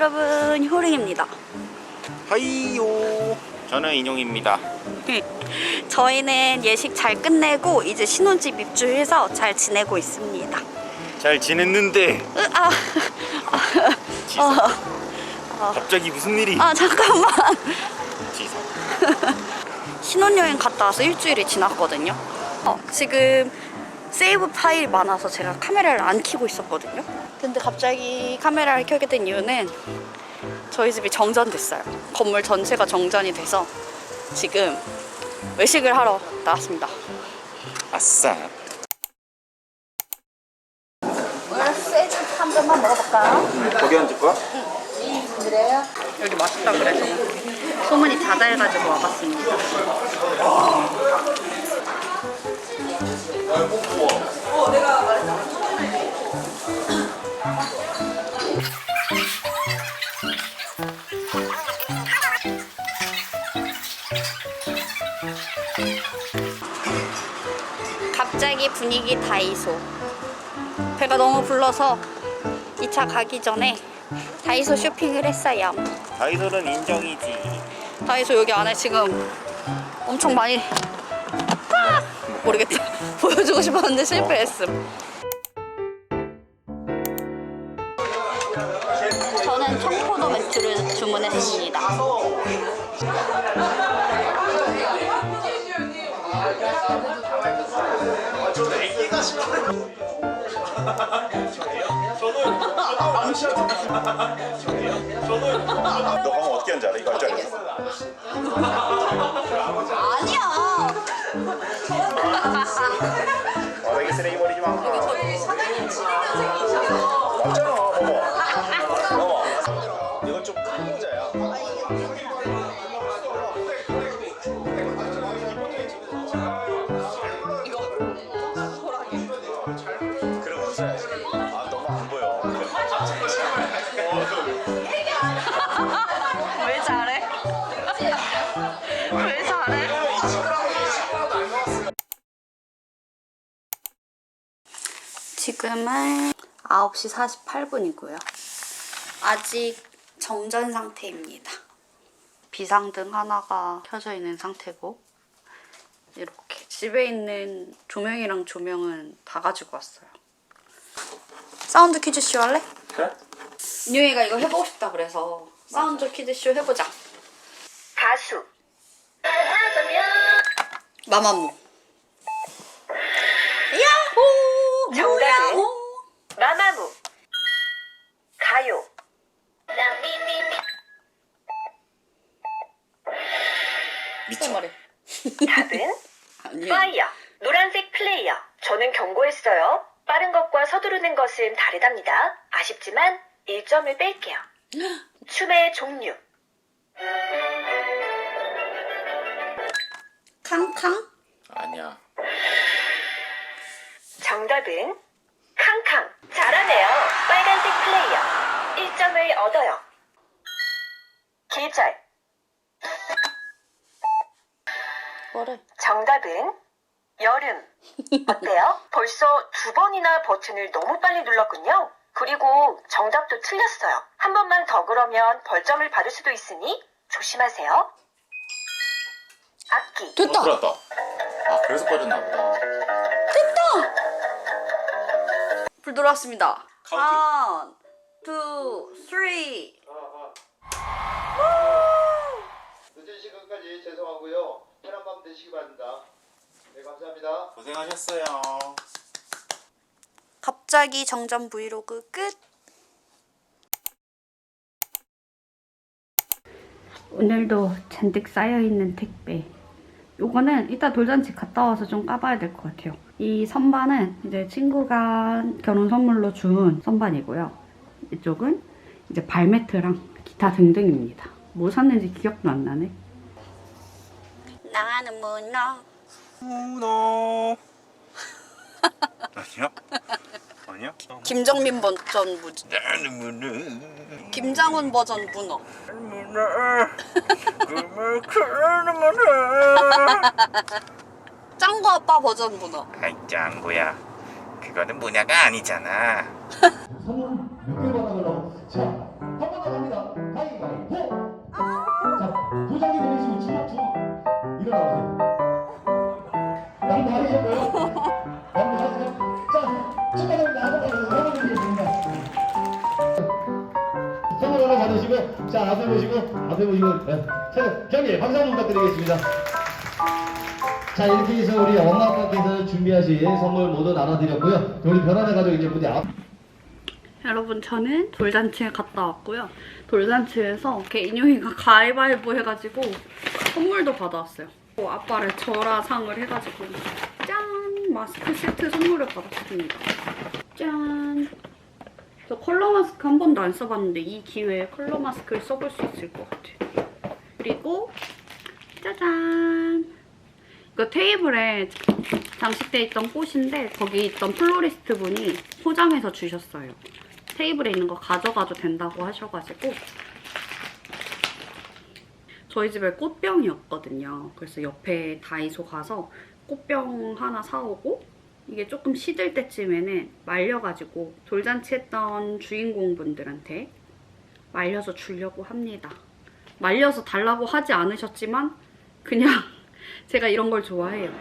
여러분 효링입니다 하이요. 저는 인용입니다. 저희는 예식 잘 끝내고 이제 신혼집 입주해서 잘 지내고 있습니다 잘 지냈는데 으, 아, 지성. 어, 갑자기 무슨 일이? 아 잠깐만. 신혼여행 갔다 와서 일주일이 지났거든요 어, 지금 세이브 파일이 많아서 제가 카메라를 안 켜고 있었거든요 근데 갑자기 카메라를 켜게 된 이유는 저희 집이 정전됐어요 건물 전체가 정전이 돼서 지금 외식을 하러 나왔습니다 아싸. 세이브 한 잔만 먹어볼까요? 거기 앉을 거야? 여기 맛있다 그래서 소문이 자자해가지고 와봤습니다. 갑자기 분위기 다이소. 배가 너무 불러서 2차 가기 전에 다이소 쇼핑을 했어요. 다이소는 인정이지. 다이소 여기 안에 지금 엄청 많이 아! 모르겠다 보여주고 싶었는데 실패했음 저는 청포도 맥주를 주문했습니다 너 가면 어떻게 하는지 알아? 이거 알줄 알았어? 아니야 아, 이게 쓰레기 버리지 마. 맞잖아, 봐봐. 봐봐. 이건 좀 큰 모자야. 왜 잘해? 지금은 9시 48분이고요. 아직 정전 상태입니다. 비상등 하나가 켜져 있는 상태고 이렇게 집에 있는 조명이랑 조명은 다 가지고 왔어요. 사운드 퀴즈쇼 할래? 그래? 인용이가 이거 해보고 싶다 그래서 사운드 퀴즈쇼 해보자. 가수 마마무. 계절 뭐래? 정답은 여름. 어때요? 벌써 두 번이나 버튼을 너무 빨리 눌렀군요. 그리고 정답도 틀렸어요. 한 번만 더 그러면 벌점을 받을 수도 있으니 조심하세요. 악기. 됐다! 들었다. 아, 그래서 꺼졌나 보다. 불 들어왔습니다. 카운트. One, two, three. 늦은 시간까지 죄송하고요. 편한 밤 되시기 바랍니다. 네, 감사합니다. 고생하셨어요. 갑자기 정전 브이로그 끝. 오늘도 잔뜩 쌓여있는 택배. 요거는 이따 돌잔치 갔다 와서 좀 까봐야 될 것 같아요. 이 선반은 이제 친구가 결혼 선물로 준 선반이고요. 이쪽은 이제 발매트랑 기타 등등입니다. 뭐 샀는지 기억도 안 나네. 나는 문어. 문어. 아니야? 아니야? 김정민 버전 무 나는 문어. 김장훈 버전 문어. 문어. 그만 그러는 문어. 짱구 아빠 버전 문어. 아이 짱구야. 그거는 문야가 아니잖아. 자 앞에 보시고 앞에 보시고 네. 자 경기 박수 한번 부탁드리겠습니다. 자 이렇게 해서 우리 엄마 아빠께서 준비하신 선물 모두 나눠드렸고요. 우리 변화의 가족 이제 무대 앞. 여러분 저는 돌잔치에 갔다 왔고요. 돌잔치에서 이렇게 인용이가 가위바위보 해가지고 선물도 받아왔어요. 또 아빠를 절하상을 해가지고 짠 마스크 세트 선물을 받았습니다. 짠. 저 컬러 마스크 한 번도 안 써봤는데 이 기회에 컬러 마스크를 써볼 수 있을 것 같아요. 그리고 짜잔. 이거 테이블에 장식돼 있던 꽃인데 거기 있던 플로리스트 분이 포장해서 주셨어요. 테이블에 있는 거 가져가도 된다고 하셔가지고 저희 집에 꽃병이었거든요. 그래서 옆에 다이소 가서 꽃병 하나 사오고 이게 조금 시들 때쯤에는 말려가지고 돌잔치 했던 주인공분들한테 말려서 주려고 합니다. 말려서 달라고 하지 않으셨지만 그냥 제가 이런 걸 좋아해요.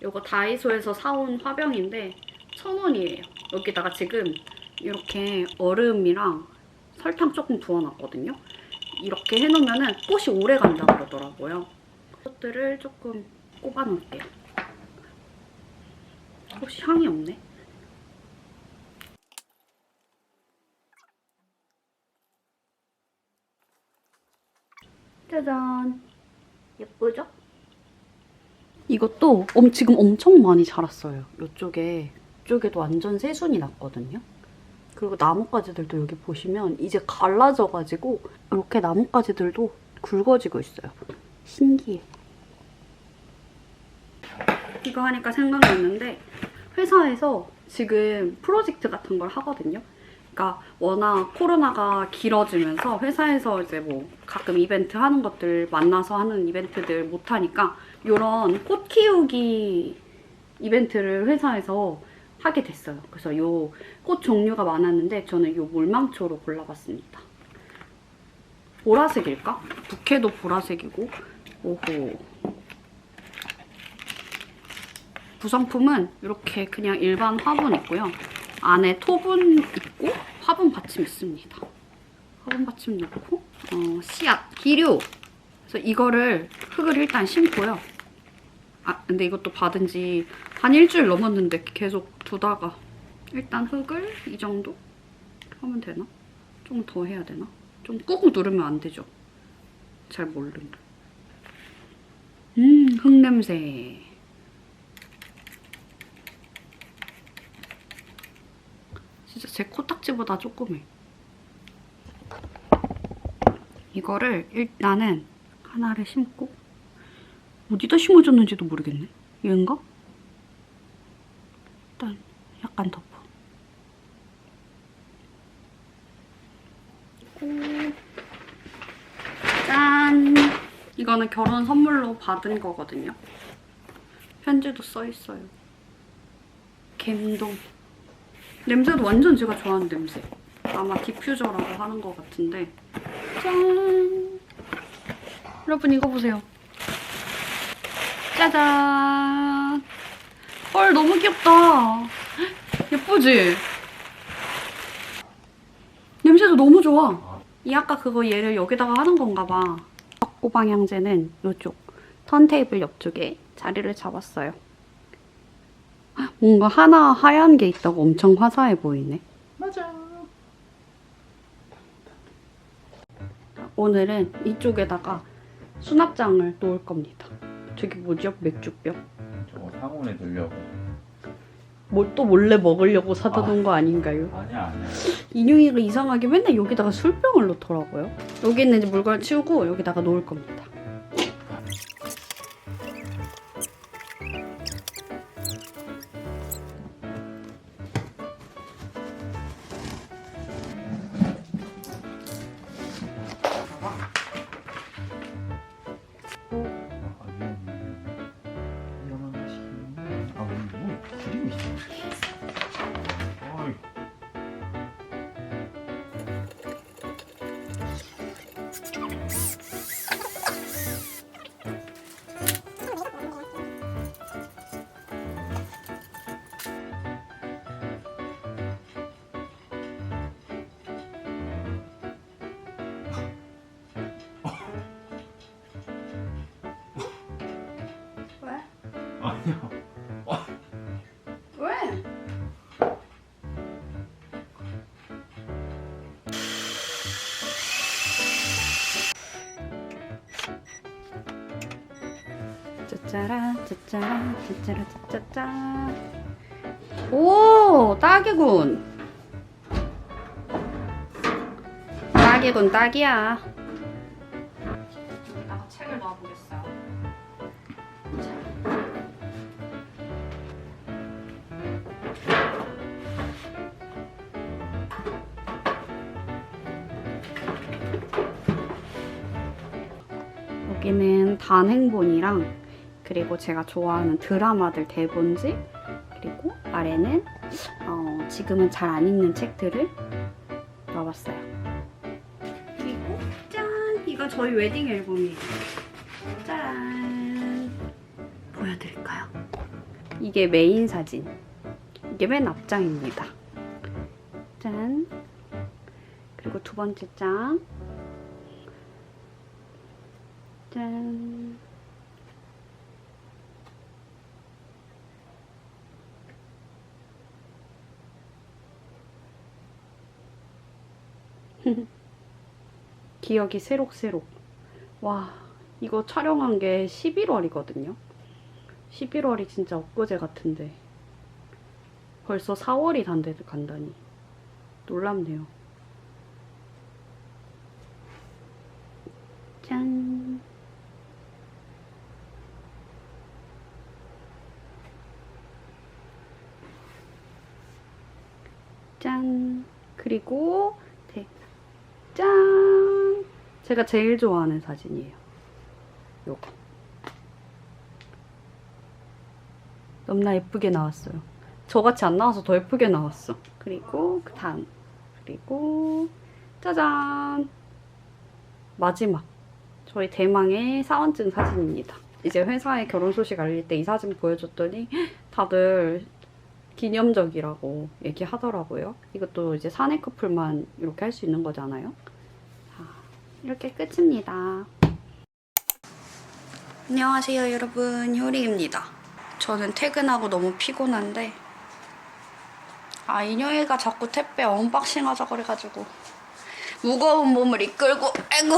이거 다이소에서 사온 화병인데 천 원이에요. 여기다가 지금 이렇게 얼음이랑 설탕 조금 부어놨거든요. 이렇게 해놓으면 꽃이 오래 간다 그러더라고요. 꽃들을 조금 꼽아놓을게요. 혹시 향이 없네? 짜잔. 예쁘죠? 이것도 엄, 지금 엄청 많이 자랐어요. 이쪽에, 이쪽에도 완전 새순이 났거든요. 그리고 나뭇가지들도 여기 보시면 이제 갈라져가지고 이렇게 나뭇가지들도 굵어지고 있어요. 신기해. 이거 하니까 생각났는데 회사에서 지금 프로젝트 같은 걸 하거든요. 그러니까 워낙 코로나가 길어지면서 회사에서 이제 뭐 가끔 이벤트 하는 것들 만나서 하는 이벤트들 못 하니까 이런 꽃 키우기 이벤트를 회사에서 하게 됐어요. 그래서 요꽃 종류가 많았는데 저는 요 물망초로 골라봤습니다. 보라색일까? 부케도 보라색이고 오호 구성품은 이렇게 그냥 일반 화분 있고요. 안에 토분 있고 화분 받침 있습니다. 화분 받침 넣고 어, 씨앗, 기류. 그래서 이거를 흙을 일단 심고요. 아 근데 이것도 받은 지 한 일주일 넘었는데 계속 두다가 일단 흙을 이 정도 하면 되나? 좀 더 해야 되나? 좀 꾹 누르면 안 되죠. 잘 모르는데. 음, 흙 냄새. 진짜 제 코딱지보다 조그매. 이거를 일단은 하나를 심고 어디다 심어줬는지도 모르겠네. 얘인가? 일단 약간 덮어. 짠! 이거는 결혼 선물로 받은 거거든요. 편지도 써 있어요. 갬동. 냄새도 완전 제가 좋아하는 냄새. 아마 디퓨저라고 하는 것 같은데. 짠! 여러분 이거 보세요. 짜잔! 헐 너무 귀엽다. 예쁘지? 냄새도 너무 좋아. 이 아까 그거 얘를 여기다가 하는 건가 봐. 석고 방향제는 이쪽 턴테이블 옆쪽에 자리를 잡았어요. 뭔가 하나 하얀 게 있다고 엄청 화사해 보이네. 맞아. 오늘은 이쪽에다가 수납장을 놓을 겁니다. 저기 뭐죠? 맥주병. 저거 상온에 두려고. 뭘 또 몰래 먹으려고 사다 놓은 거 아닌가요? 아니야 아니야. 인용이가 이상하게 맨날 여기다가 술병을 놓더라고요. 여기 있는 이제 물건 치우고 여기다가 놓을 겁니다. 짜짜라 짜짜라 짜짜라 짜짜짜. 오 딱이군. 딱이군 딱이야. 여기다가 책을 넣어보겠어요. 자. 여기는 단행본이랑 그리고 제가 좋아하는 드라마들 대본집 그리고 아래는 어, 지금은 잘 안 읽는 책들을 넣어봤어요. 그리고 짠! 이거 저희 웨딩 앨범이에요. 짠! 보여드릴까요? 이게 메인 사진. 이게 맨 앞장입니다. 짠! 그리고 두 번째 장. 짠. 기억이 새록새록. 와, 이거 촬영한 게 11월이거든요. 11월이 진짜 엊그제 같은데. 벌써 4월이 단데 간다니. 놀랍네요. 짠. 짠. 그리고 대, 짠. 제가 제일 좋아하는 사진이에요. 요거. 너무나 예쁘게 나왔어요. 저같이 안 나와서 더 예쁘게 나왔어. 그리고 그 다음. 그리고 짜잔. 마지막. 저희 대망의 사원증 사진입니다. 이제 회사에 결혼 소식 알릴 때 이 사진 보여줬더니 다들 기념적이라고 얘기하더라고요. 이것도 이제 사내 커플만 이렇게 할 수 있는 거잖아요. 자, 이렇게 끝입니다. 안녕하세요, 여러분. 효리입니다. 저는 퇴근하고 너무 피곤한데 아, 인형이가 자꾸 택배 언박싱 하자 그래가지고 무거운 몸을 이끌고 아이고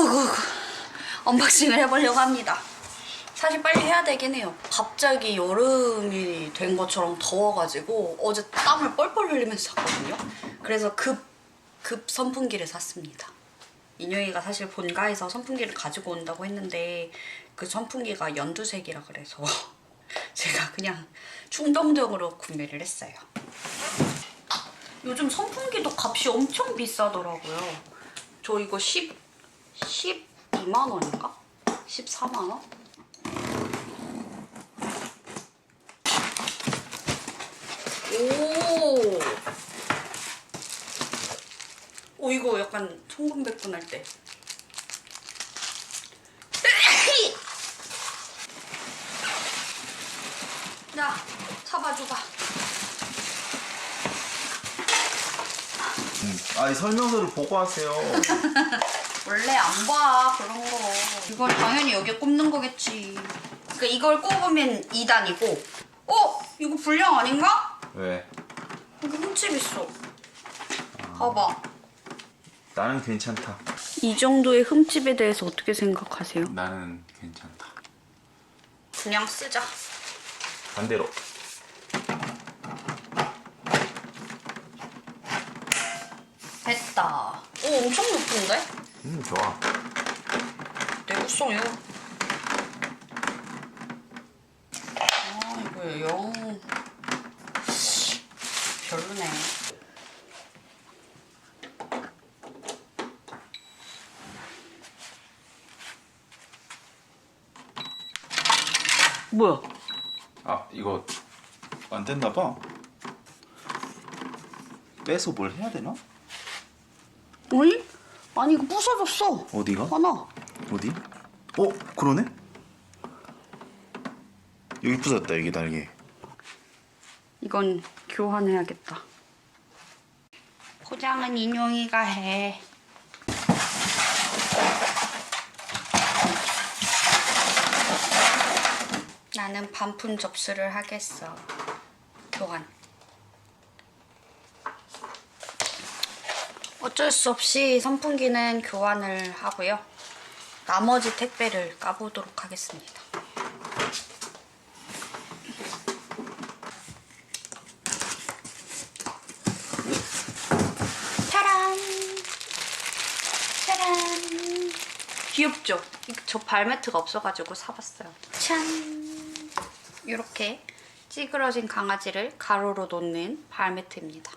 언박싱을 해보려고 합니다. 사실 빨리 해야 되긴 해요. 갑자기 여름이 된 것처럼 더워가지고 어제 땀을 뻘뻘 흘리면서 잤거든요. 그래서 급, 급 선풍기를 샀습니다. 인형이가 사실 본가에서 선풍기를 가지고 온다고 했는데 그 선풍기가 연두색이라 그래서 제가 그냥 충동적으로 구매를 했어요. 요즘 선풍기도 값이 엄청 비싸더라고요. 저 이거 10, 12만 원인가? 14만 원? 오! 오, 이거 약간 송금백분 할 때. 야, 잡아줘봐. 아, 이 설명서를 보고 하세요. 원래 안 봐, 그런 거. 이걸 당연히 여기에 꼽는 거겠지. 그러니까 이걸 꼽으면 2단이고. 어? 이거 불량 아닌가? 왜? 여기 흠집 있어. 봐봐. 나는 괜찮다. 이 정도의 흠집에 대해서 어떻게 생각하세요? 나는 괜찮다. 그냥 쓰자. 반대로. 됐다. 오, 엄청 높은데? 음, 좋아. 내구성이요. 아, 이거 영 별로네. 뭐야? 아, 이거 안 됐나 봐. 빼서 뭘 해야 되나? 어이? 아니 이거 부서졌어. 어디가? 하나. 어디? 어, 그러네? 여기 부쉈다, 여기 날개. 이건 교환해야겠다. 포장은 인용이가 해. 나는 반품 접수를 하겠어. 교환. 어쩔 수 없이 선풍기는 교환을 하고요. 나머지 택배를 까보도록 하겠습니다. 짜란! 짜란! 귀엽죠? 저 발매트가 없어가지고 사봤어요. 짠! 이렇게 찌그러진 강아지를 가로로 놓는 발매트입니다.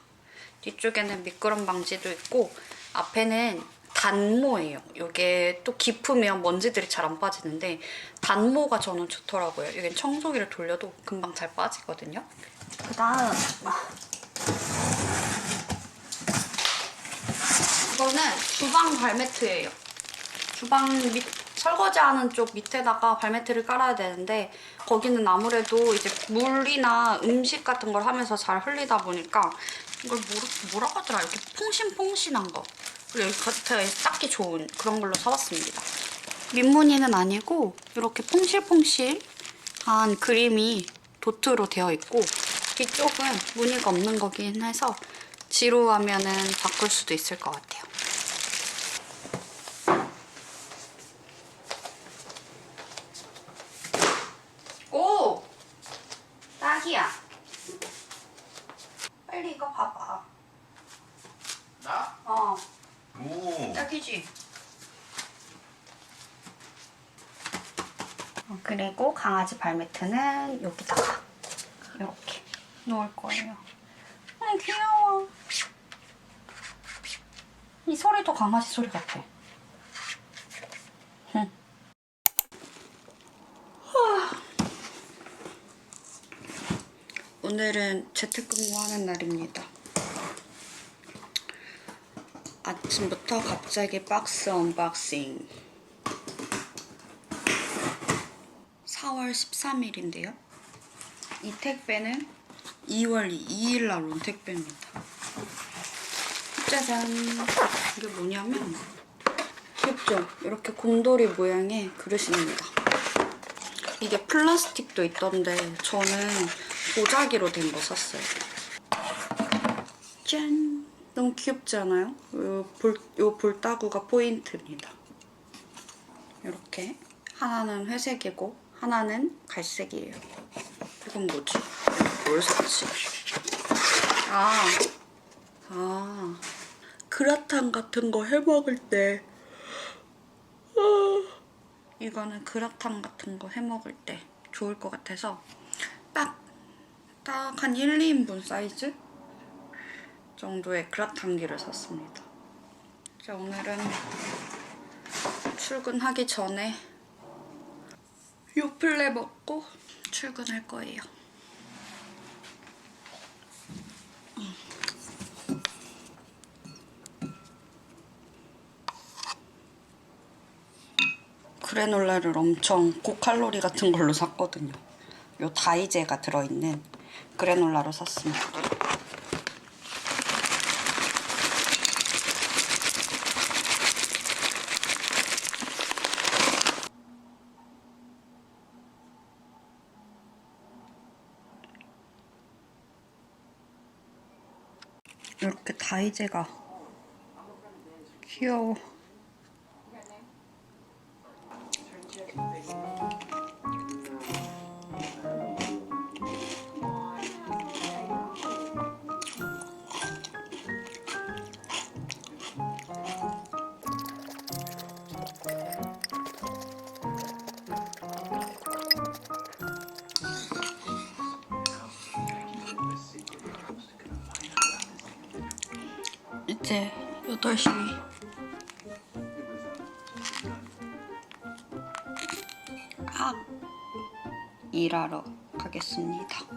뒤쪽에는 미끄럼 방지도 있고 앞에는 단모예요. 이게 또 깊으면 먼지들이 잘 안 빠지는데 단모가 저는 좋더라고요. 여긴 청소기를 돌려도 금방 잘 빠지거든요. 그 다음 이거는 주방 발매트예요. 주방 밑 설거지하는 쪽 밑에다가 발매트를 깔아야 되는데 거기는 아무래도 이제 물이나 음식 같은 걸 하면서 잘 흘리다 보니까 이걸 뭐라, 뭐라고 하더라 이렇게 퐁신퐁신한 거 그리고 겉에 닦기 좋은 그런 걸로 사봤습니다. 민무늬는 아니고 이렇게 퐁실퐁실한 그림이 도트로 되어 있고 뒤쪽은 무늬가 없는 거긴 해서 지루하면은 바꿀 수도 있을 것 같아요. 오! 딱이야. 빨리 이거 봐봐. 나? 어, 오. 딱이지? 어, 그리고 강아지 발매트는 여기다가 이렇게 놓을 거예요. 아, 귀여워. 이 소리도 강아지 소리 같아. 응. 오늘은 재택근무하는 날입니다. 아침부터 갑자기 박스 언박싱. 4월 13일인데요. 이 택배는 2월 2일 날 온 택배입니다. 짜잔. 이게 뭐냐면 귀엽죠? 이렇게 곰돌이 모양의 그릇입니다. 이게 플라스틱도 있던데 저는 보자기로 된 거 샀어요. 짠! 너무 귀엽지 않아요? 요, 볼, 요 볼따구가 포인트입니다. 이렇게 하나는 회색이고 하나는 갈색이에요. 이건 뭐지? 뭘 샀지? 아, 아, 그라탕 같은 거 해먹을 때 아, 이거는 그라탕 같은 거 해먹을 때 좋을 것 같아서 딱, 딱 한 1, 2인분 사이즈 정도의 그라탕기를 샀습니다. 자, 오늘은 출근하기 전에 요플레 먹고 출근할 거예요. 그래놀라를 엄청 고칼로리 같은 걸로 샀거든요. 요 다이제가 들어있는 그래놀라로 샀습니다. 다이제가 귀여워. 이제 8시 아 일하러 가겠습니다.